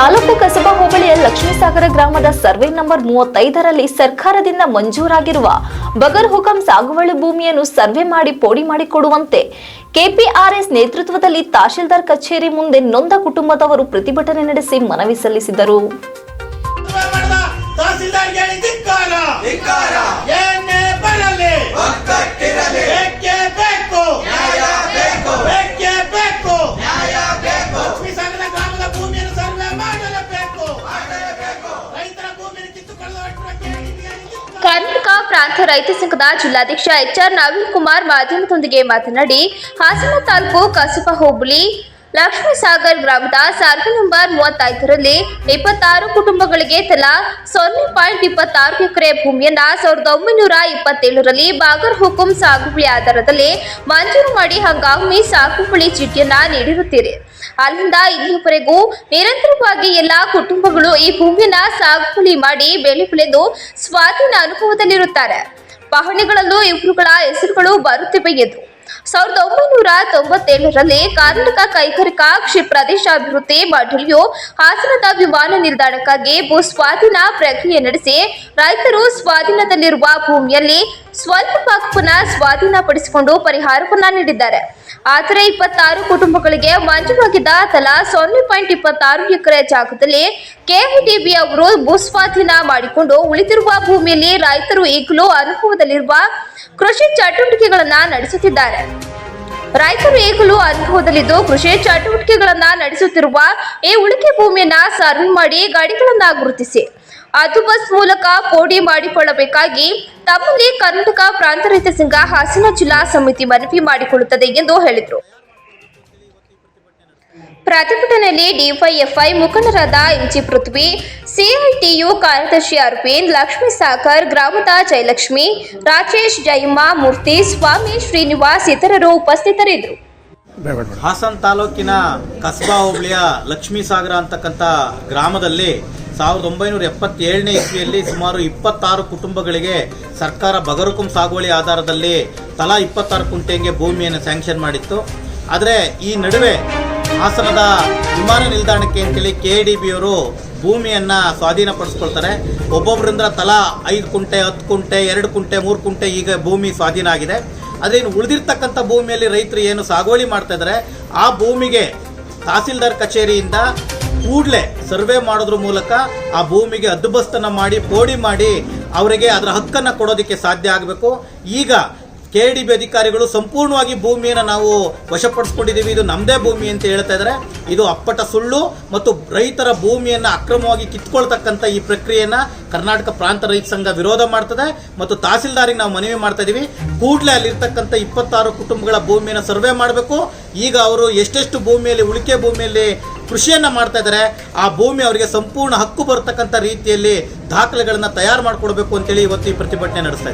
ತಾಲೂಕು ಕಸಬಾ ಹೋಬಳಿಯ ಲಕ್ಷ್ಮೀಸಾಗರ ಗ್ರಾಮದ survey number ಮೂವತ್ತೈದರಲ್ಲಿ ಸರ್ಕಾರದಿಂದ ಮಂಜೂರಾಗಿರುವ ಬಗರ್ ಹುಕಂ ಸಾಗುವಳಿ ಭೂಮಿಯನ್ನು ಸರ್ವೆ ಮಾಡಿ ಪೋಡಿ ಮಾಡಿಕೊಡುವಂತೆ ಕೆಪಿಆರ್ಎಸ್ ನೇತೃತ್ವದಲ್ಲಿ ತಹಶೀಲ್ದಾರ್ ಕಚೇರಿ ಮುಂದೆ ನೊಂದ ಕುಟುಂಬದವರು ಪ್ರತಿಭಟನೆ ನಡೆಸಿ ಮನವಿ ಸಲ್ಲಿಸಿದರು. ಕರ್ನಾಟಕ ಪ್ರಾಂತ ರೈತ ಸಂಘದ ಜಿಲ್ಲಾಧ್ಯಕ್ಷ ಎಚ್ಆರ್ ನವೀನ್ ಕುಮಾರ್ ಮಾಧ್ಯಮದೊಂದಿಗೆ ಮಾತನಾಡಿ ಹಾಸನ ತಾಲೂಕು ಕಸಬಾ ಹೋಬಳಿ ಲಕ್ಷ್ಮೀ ಸಾಗರ್ ಗ್ರಾಮದ ಸರ್ವೆ ನಂಬರ್ ಮೂವತ್ತೈದರಲ್ಲಿ ಇಪ್ಪತ್ತಾರು ಕುಟುಂಬಗಳಿಗೆ ತಲಾ ಸೊನ್ನೆ ಪಾಯಿಂಟ್ ಇಪ್ಪತ್ತಾರು ಎಕರೆ ಭೂಮಿಯನ್ನ ಸಾವಿರದ ಒಂಬೈನೂರ ಇಪ್ಪತ್ತೇಳರಲ್ಲಿ ಬಾಗರ್ ಹುಕುಂ ಸಾಗುವಳಿ ಆಧಾರದಲ್ಲಿ ಮಂಜೂರು ಮಾಡಿ ಹಂಗಾಮಿ ಸಾಗುವಳಿ ಚೀಟಿಯನ್ನ ನೀಡಿರುತ್ತೀರಿ. ಅಲ್ಲಿಂದ ಇಲ್ಲಿಯವರೆಗೂ ನಿರಂತರವಾಗಿ ಎಲ್ಲಾ ಕುಟುಂಬಗಳು ಈ ಭೂಮಿಯನ್ನ ಸಾಗುವಳಿ ಮಾಡಿ ಬೆಳೆ ಬೆಳೆದು ಸ್ವಾಧೀನ ಅನುಭವದಲ್ಲಿರುತ್ತಾರೆ. ಪಹಣಿಗಳಲ್ಲೂ ಇವರುಗಳ ಹೆಸರುಗಳು ಬರುತ್ತಿವೆ ಎಂದು ಸಾವಿರದ ಒಂಬೈನೂರ ತೊಂಬತ್ತೇಳರಲ್ಲಿ ಕರ್ನಾಟಕ ಕೈಗಾರಿಕಾ ಪ್ರದೇಶಾಭಿವೃದ್ಧಿ ಮಂಡಳಿಯು ಹಾಸನದ ವಿಮಾನ ನಿಲ್ದಾಣಕ್ಕಾಗಿ ಭೂ ಸ್ವಾಧೀನ ಪ್ರಕ್ರಿಯೆ ನಡೆಸಿ ರೈತರು ಸ್ವಾಧೀನದಲ್ಲಿರುವ ಭೂಮಿಯಲ್ಲಿ ಸ್ವಲ್ಪ ಪುನಃ ಸ್ವಾಧೀನಪಡಿಸಿಕೊಂಡು ಪರಿಹಾರವನ್ನ ನೀಡಿದ್ದಾರೆ. ಆದರೆ ಇಪ್ಪತ್ತಾರು ಕುಟುಂಬಗಳಿಗೆ ಮಂಜೂರಾಗಿದ್ದ ತಲಾ ಸೊನ್ನೆ ಪಾಯಿಂಟ್ ಇಪ್ಪತ್ತಾರು ಎಕರೆ ಜಾಗದಲ್ಲಿ ಕೆವಿಡಿಬಿ ಅವರು ಭೂಸ್ವಾಧೀನ ಮಾಡಿಕೊಂಡು ಉಳಿದಿರುವ ಭೂಮಿಯಲ್ಲಿ ರೈತರು ಈಗಲೂ ಅನುಭವದಲ್ಲಿರುವ ಕೃಷಿ ಚಟುವಟಿಕೆಗಳನ್ನ ನಡೆಸುತ್ತಿದ್ದಾರೆ. ರೈತರು ಈಗಲೂ ಅನುಭವದಲ್ಲಿದ್ದು ಕೃಷಿ ಚಟುವಟಿಕೆಗಳನ್ನ ನಡೆಸುತ್ತಿರುವ ಈ ಉಳಿಕೆ ಭೂಮಿಯನ್ನ ಸರ್ವೆ ಮಾಡಿ ಗಾಡಿಗಳನ್ನ ಗುರುತಿಸಿ. ಅದು ಮೂಲಕ ಪೋಡಿ ಮಾಡಿಕೊಳ್ಳಬೇಕಾಗಿ ತಮ್ಮಲ್ಲಿ ಕರ್ನಾಟಕ ಪ್ರಾಂತ ರೈತ ಸಂಘ ಹಾಸನ ಜಿಲ್ಲಾ ಸಮಿತಿ ಮನವಿ ಮಾಡಿಕೊಳ್ಳುತ್ತದೆ ಎಂದು ಹೇಳಿದರು. ಪ್ರತಿಭಟನೆಯಲ್ಲಿ ಡಿವೈಎಫ್ಐ ಮುಖಂಡರಾದ ಎಂಜಿ ಪೃಥ್ವಿ, ಸಿಐಟಿಯು ಕಾರ್ಯದರ್ಶಿ ಅರವಿಂದ್, ಲಕ್ಷ್ಮೀ ಸಾಗರ್, ಗ್ರಾಮದ ಜಯಲಕ್ಷ್ಮಿ ರಾಜೇಶ್ ಜಯಮ್ಮ, ಮೂರ್ತಿ, ಸ್ವಾಮಿ ಶ್ರೀನಿವಾಸ್ ಇತರರು ಉಪಸ್ಥಿತರಿದ್ದರು. ಹಾಸನ್ ತಾಲೂಕಿನ ಕಸ್ಬಾ ಹೋಬಳಿಯ ಲಕ್ಷ್ಮೀ ಸಾಗರ ಅಂತಕ್ಕಂಥ ಗ್ರಾಮದಲ್ಲಿ ಸಾವಿರದ ಒಂಬೈನೂರ ಎಪ್ಪತ್ತೇಳನೇ ಇಸ್ವಿಯಲ್ಲಿ ಸುಮಾರು ಇಪ್ಪತ್ತಾರು ಕುಟುಂಬಗಳಿಗೆ ಸರ್ಕಾರ ಬಗರುಕುಂ ಸಾಗುವಳಿ ಆಧಾರದಲ್ಲಿ ತಲಾ ಇಪ್ಪತ್ತಾರು ಕುಂಟೆಗೆ ಭೂಮಿಯನ್ನು ಸ್ಯಾಂಕ್ಷನ್ ಮಾಡಿತ್ತು. ಆದರೆ ಈ ನಡುವೆ ಹಾಸನದ ವಿಮಾನ ನಿಲ್ದಾಣಕ್ಕೆ ಅಂತೇಳಿ ಕೆ ಡಿ ಬಿಯವರು ಭೂಮಿಯನ್ನು ಸ್ವಾಧೀನಪಡಿಸ್ಕೊಳ್ತಾರೆ. ಒಬ್ಬೊಬ್ಬರಿಂದ ತಲಾ ಐದು ಕುಂಟೆ, ಹತ್ತು ಕುಂಟೆ, ಎರಡು ಕುಂಟೆ, ಮೂರು ಕುಂಟೆ ಈಗ ಭೂಮಿ ಸ್ವಾಧೀನ ಆಗಿದೆ. ಆದರೆ ಇನ್ನು ಉಳಿದಿರ್ತಕ್ಕಂಥ ಭೂಮಿಯಲ್ಲಿ ರೈತರು ಏನು ಸಾಗುವಳಿ ಮಾಡ್ತಾ ಇದ್ದಾರೆ, ಆ ಭೂಮಿಗೆ ತಹಸೀಲ್ದಾರ್ ಕಚೇರಿಯಿಂದ ಕೂಡಲೇ ಸರ್ವೆ ಮಾಡೋದ್ರ ಮೂಲಕ ಆ ಭೂಮಿಗೆ ಅದ್ದುಬಸ್ತನ ಮಾಡಿ, ಪೋಡಿ ಮಾಡಿ ಅವರಿಗೆ ಅದರ ಹಕ್ಕನ್ನು ಕೊಡೋದಕ್ಕೆ ಸಾಧ್ಯ ಆಗಬೇಕು. ಈಗ ಕೆ ಡಿ ಬಿ ಅಧಿಕಾರಿಗಳು ಸಂಪೂರ್ಣವಾಗಿ ಭೂಮಿಯನ್ನು ನಾವು ವಶಪಡಿಸ್ಕೊಂಡಿದ್ದೀವಿ. ಇದು ನಮ್ಮದೇ ಭೂಮಿ ಅಂತ ಹೇಳ್ತಾ ಇದ್ದಾರೆ ಇದು ಅಪ್ಪಟ ಸುಳ್ಳು ಮತ್ತು ರೈತರ ಭೂಮಿಯನ್ನು ಅಕ್ರಮವಾಗಿ ಕಿತ್ಕೊಳ್ತಕ್ಕಂಥ ಈ ಪ್ರಕ್ರಿಯೆಯನ್ನು ಕರ್ನಾಟಕ ಪ್ರಾಂತ ರೈತ ಸಂಘ ವಿರೋಧ ಮಾಡ್ತದೆ ಮತ್ತು ತಹಸೀಲ್ದಾರಿಗೆ ನಾವು ಮನವಿ ಮಾಡ್ತಾ ಇದ್ದೀವಿ ಕೂಡಲೇ ಅಲ್ಲಿರ್ತಕ್ಕಂಥ ಇಪ್ಪತ್ತಾರು ಕುಟುಂಬಗಳ ಭೂಮಿಯನ್ನು ಸರ್ವೆ ಮಾಡಬೇಕು. ಈಗ ಅವರು ಎಷ್ಟೆಷ್ಟು ಭೂಮಿಯಲ್ಲಿ ಉಳಿಕೆ ಭೂಮಿಯಲ್ಲಿ ಕೃಷಿಯನ್ನು ಮಾಡ್ತಾ ಇದ್ದಾರೆ ಆ ಭೂಮಿ ಅವರಿಗೆ ಸಂಪೂರ್ಣ ಹಕ್ಕು ಬರತಕ್ಕಂಥ ರೀತಿಯಲ್ಲಿ ದಾಖಲೆಗಳನ್ನು ತಯಾರು ಮಾಡಿಕೊಡ್ಬೇಕು ಅಂತೇಳಿ ಇವತ್ತು ಈ ಪ್ರತಿಭಟನೆ ನಡೆಸ್ತಾ